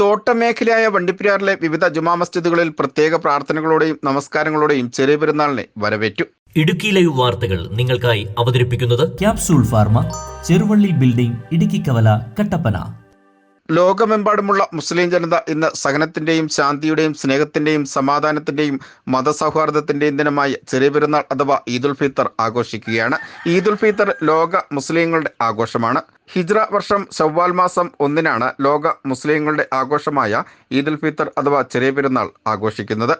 തോട്ടമേഖലയായ വണ്ടിപ്പെരിയാറിലെ വിവിധ ജുമാ മസ്ജിദുകളിൽ പ്രത്യേക പ്രാർത്ഥനകളോടെയും നമസ്കാരങ്ങളോടെയും ചെറിയ പെരുന്നാളിനെ വരവേറ്റു. ഇടുക്കി ലൈവ് വാർത്തകൾ നിങ്ങൾക്കായി അവതരിപ്പിക്കുന്നത് capsule pharma Cheruvally building Idukki Kavala Kattappana. ലോകമെമ്പാടുമുള്ള മുസ്ലിം ജനത ഇന്ന് സഹനത്തിന്റെയും ശാന്തിയുടെയും സ്നേഹത്തിന്റെയും സമാധാനത്തിന്റെയും മതസൗഹാർദ്ദത്തിന്റെയും ദിനമായ ചെറിയ പെരുന്നാൾ അഥവാ ഈദുൽ ഫിത്തർ ആഘോഷിക്കുകയാണ്. ഈദുൽ ഫിത്തർ ലോക മുസ്ലിങ്ങളുടെ ആഘോഷമാണ്. ഹിജ്ര വർഷം ഷവ്വാൽ മാസം ഒന്നിനാണ് ലോക മുസ്ലിങ്ങളുടെ ആഘോഷമായ ഈദുൽ ഫിത്തർ അഥവാ ചെറിയ പെരുന്നാൾ ആഘോഷിക്കുന്നത്.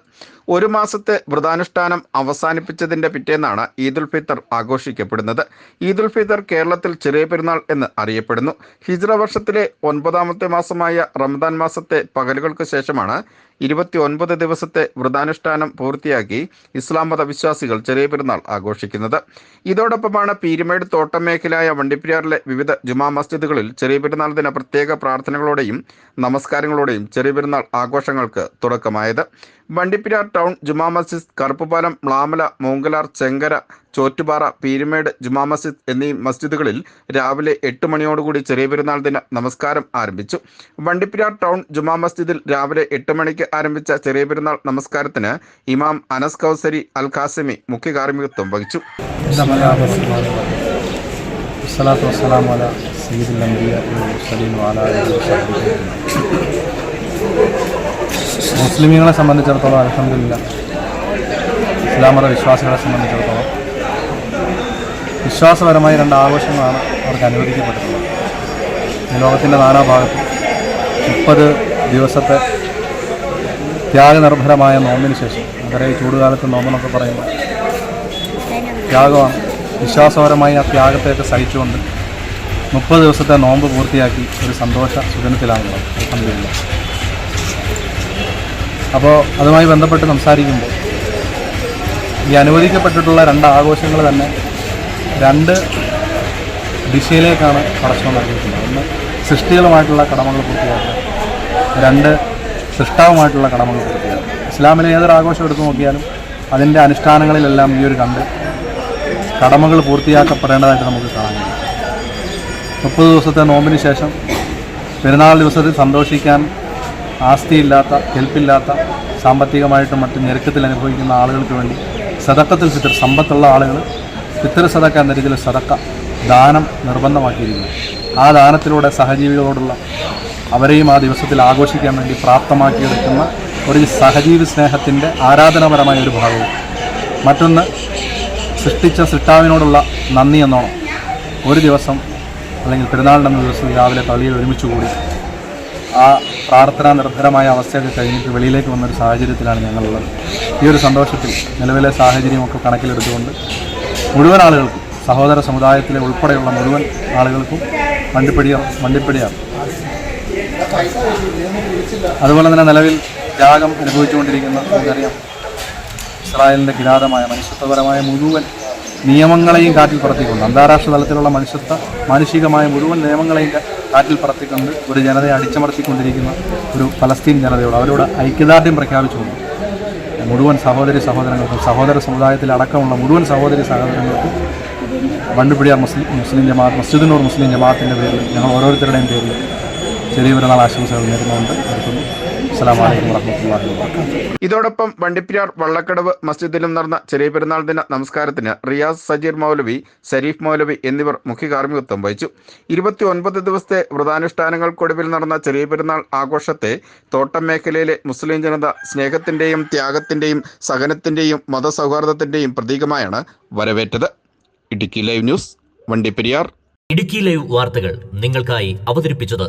ഒരു മാസത്തെ വ്രതാനുഷ്ഠാനം അവസാനിപ്പിച്ചതിന്റെ പിറ്റേന്നാണ് ഈദ് ഉൽ ഫിത്തർ ആഘോഷിക്കപ്പെടുന്നത്. ഈദ് ഉൽ ഫിത്തർ കേരളത്തിൽ ചെറിയ പെരുന്നാൾ എന്ന് അറിയപ്പെടുന്നു. ഹിജ്ര വർഷത്തിലെ ഒൻപതാമത്തെ മാസമായ റമദാൻ മാസത്തെ പകലുകൾക്ക് ശേഷമാണ് ഇരുപത്തി ഒൻപത് ദിവസത്തെ വ്രതാനുഷ്ഠാനം പൂർത്തിയാക്കി ഇസ്ലാം മത വിശ്വാസികൾ ചെറിയ പെരുന്നാൾ ആഘോഷിക്കുന്നത്. ഇതോടൊപ്പമാണ് പീരുമേട് തോട്ടം മേഖലയായ വണ്ടിപ്പെരിയാറിലെ വിവിധ ജുമാ മസ്ജിദുകളിൽ ചെറിയ പെരുന്നാൾ ദിന പ്രത്യേക പ്രാർത്ഥനകളോടെയും നമസ്കാരങ്ങളോടെയും ചെറിയ പെരുന്നാൾ ആഘോഷങ്ങൾക്ക് തുടക്കമായത് വണ്ടിപ്പെരിയാർ ടൗൺ ജുമാ മസ്ജിദ് കറുപ്പുപാലം മ്ലാമല മൂങ്കലാർ ചെങ്കര ചോറ്റുപാറ പീരുമേട് ജുമാ മസ്ജിദ് എന്നീ മസ്ജിദുകളിൽ രാവിലെ എട്ട് മണിയോടുകൂടി ചെറിയ പെരുന്നാൾ ദിന നമസ്കാരം ആരംഭിച്ചു വണ്ടിപ്പെരിയാർ ടൗൺ ജുമാ മസ്ജിദിൽ രാവിലെ എട്ട് മണിക്ക് ആരംഭിച്ച ചെറിയ പെരുന്നാൾ നമസ്കാരത്തിന് ഇമാം അനസ് കൗസരി അൽ ഖാസിമി മുഖ്യ കാർമ്മികത്വം വഹിച്ചു بسم الله الرحمن الرحيم والصلاة والسلام على سيد الأنبياء والمرسلين وعلى آله وصحبه മുസ്ലിമീങ്ങളെ സംബന്ധിച്ചിടത്തോളം അലഹമില്ല ഇസ്ലാം മത വിശ്വാസികളെ സംബന്ധിച്ചിടത്തോളം. വിശ്വാസപരമായ രണ്ട് ആഘോഷങ്ങളാണ് അവർക്ക് അനുവദിക്കപ്പെട്ടിട്ടുള്ളത്. ലോകത്തിന്റെ നാനാഭാഗത്ത് മുപ്പത് ദിവസത്തെ ത്യാഗനിർഭരമായ നോമ്പിന് ശേഷം നമുക്കറിയാം ഈ ചൂടുകാലത്ത് നോമ്പെന്നൊക്കെ പറയുമ്പോൾ ത്യാഗമാണ്. വിശ്വാസപരമായി ആ ത്യാഗത്തെയൊക്കെ സഹിച്ചുകൊണ്ട് മുപ്പത് ദിവസത്തെ നോമ്പ് പൂർത്തിയാക്കി ഒരു സന്തോഷ സുഖനത്തിലാണുള്ളത് അലഹമില്ല അപ്പോൾ അതുമായി ബന്ധപ്പെട്ട് സംസാരിക്കുമ്പോൾ ഈ അനുവദിക്കപ്പെട്ടിട്ടുള്ള രണ്ട് ആഘോഷങ്ങൾ തന്നെ രണ്ട് ദിശയിലേക്കാണ് പ്രശ്നം നൽകിയിട്ടുള്ളത് ഒന്ന് സൃഷ്ടികളുമായിട്ടുള്ള കടമകൾ പൂർത്തിയാക്കുക രണ്ട് സൃഷ്ടാവുമായിട്ടുള്ള കടമകൾ പൂർത്തിയാക്കുക. ഇസ്ലാമിലെ ഏതൊരു ആഘോഷം എടുത്തു നോക്കിയാലും അതിന്റെ അനുഷ്ഠാനങ്ങളിലെല്ലാം ഈ ഒരു കണ്ട് കടമകൾ പൂർത്തിയാക്കപ്പെടേണ്ടതായിട്ട് നമുക്ക് കാണാൻ മുപ്പത് ദിവസത്തെ നോമ്പിന് ശേഷം പെരുന്നാൾ ദിവസത്തിൽ സന്തോഷിക്കാൻ ആസ്തിയില്ലാത്ത കെൽപ്പില്ലാത്ത സാമ്പത്തികമായിട്ടും മറ്റും ഞെരുക്കത്തിൽ അനുഭവിക്കുന്ന ആളുകൾക്ക് വേണ്ടി സതക്കത്തിൽ ഫിത്തർ സമ്പത്തുള്ള ആളുകൾ ഫിത്തർ സതക്ക എന്ന രീതിയിൽ സതക്ക ദാനം നിർബന്ധമാക്കിയിരിക്കുന്നു. ആ ദാനത്തിലൂടെ സഹജീവികളോടുള്ള അവരെയും ആ ദിവസത്തിൽ ആഘോഷിക്കാൻ വേണ്ടി പ്രാപ്തമാക്കിയെടുക്കുന്ന ഒരു സഹജീവി സ്നേഹത്തിന്റെ ആരാധനാപരമായ ഒരു ഭാഗവും. മറ്റൊന്ന് സൃഷ്ടിച്ച സൃഷ്ടാവിനോടുള്ള നന്ദി എന്നോണം. ഒരു ദിവസം അല്ലെങ്കിൽ പെരുന്നാളിന്റെ ദിവസം രാവിലെ പള്ളിയിൽ ഒരുമിച്ച് കൂടി ആ പ്രാർത്ഥനാ നിർഭരമായ അവസ്ഥയൊക്കെ കഴിഞ്ഞിട്ട് വെളിയിലേക്ക് വന്നൊരു സാഹചര്യത്തിലാണ് ഞങ്ങളുള്ളത്. ഈ ഒരു സന്തോഷത്തിൽ നിലവിലെ സാഹചര്യമൊക്കെ കണക്കിലെടുത്തുകൊണ്ട് മുഴുവൻ ആളുകൾക്കും സഹോദര സമുദായത്തിലെ ഉൾപ്പെടെയുള്ള മുഴുവൻ ആളുകൾക്കും വണ്ടിപ്പടിയാർ വണ്ടിപ്പടിയാർ അതുപോലെ തന്നെ നിലവിൽ ത്യാഗം അനുഭവിച്ചുകൊണ്ടിരിക്കുന്ന നമുക്കറിയാം. ഇസ്രായേലിന്റെ കിരാതമായ മനുഷ്യത്വപരമായ മുഴുവൻ നിയമങ്ങളെയും കാറ്റിൽ പറത്തിക്കൊണ്ട് അന്താരാഷ്ട്ര തലത്തിലുള്ള മനുഷ്യത്വ മാനുഷികമായ മുഴുവൻ നിയമങ്ങളെയും കാറ്റിൽ പറത്തിക്കൊണ്ട് ഒരു ജനതയെ അടിച്ചമർത്തിക്കൊണ്ടിരിക്കുന്ന ഒരു ഫലസ്തീൻ ജനതയോട് അവരോട് ഐക്യദാർഢ്യം പ്രഖ്യാപിച്ചുകൊണ്ട് മുഴുവൻ സഹോദരി സഹോദരങ്ങൾക്കും സഹോദര സമുദായത്തിൽ അടക്കമുള്ള മുഴുവൻ സഹോദരി സഹോദരങ്ങൾക്കും വണ്ടുപിടിയാർ മുസ്ലിം മുസ്ലിം ജമാഅത്ത് മസ്ജിദിനൂർ മുസ്ലിം ജമാഅത്തിന്റെ പേരിൽ ഞങ്ങൾ ഓരോരുത്തരുടെയും പേരിൽ ചെറിയ പെരുന്നാൾ ആശംസകൾ നേരുന്നുണ്ട്. ഇതോടൊപ്പം വണ്ടിപ്പിരാർ വള്ളക്കടവ് മസ്ജിദിലും നടന്ന ചെറിയ പെരുന്നാൾ ദിന നമസ്കാരത്തിന് റിയാസ് സജീർ മൗലവി ഷരീഫ് മൗലവി എന്നിവർ മുഖ്യ കാർമ്മികത്വം വഹിച്ചു. ഇരുപത്തി ഒൻപത് ദിവസത്തെ വ്രതാനുഷ്ഠാനങ്ങൾക്കൊടുവിൽ നടന്ന ചെറിയ പെരുന്നാൾ ആഘോഷത്തെ തോട്ടം മേഖലയിലെ മുസ്ലിം ജനത സ്നേഹത്തിന്റെയും ത്യാഗത്തിന്റെയും സഹനത്തിന്റെയും മതസൗഹാർദ്ദത്തിന്റെയും പ്രതീകമായാണ് വരവേറ്റത്. Idukki live news Vandiperiyar. Idukki live വാർത്തകൾ നിങ്ങൾക്കായി അവതരിപ്പിച്ചത്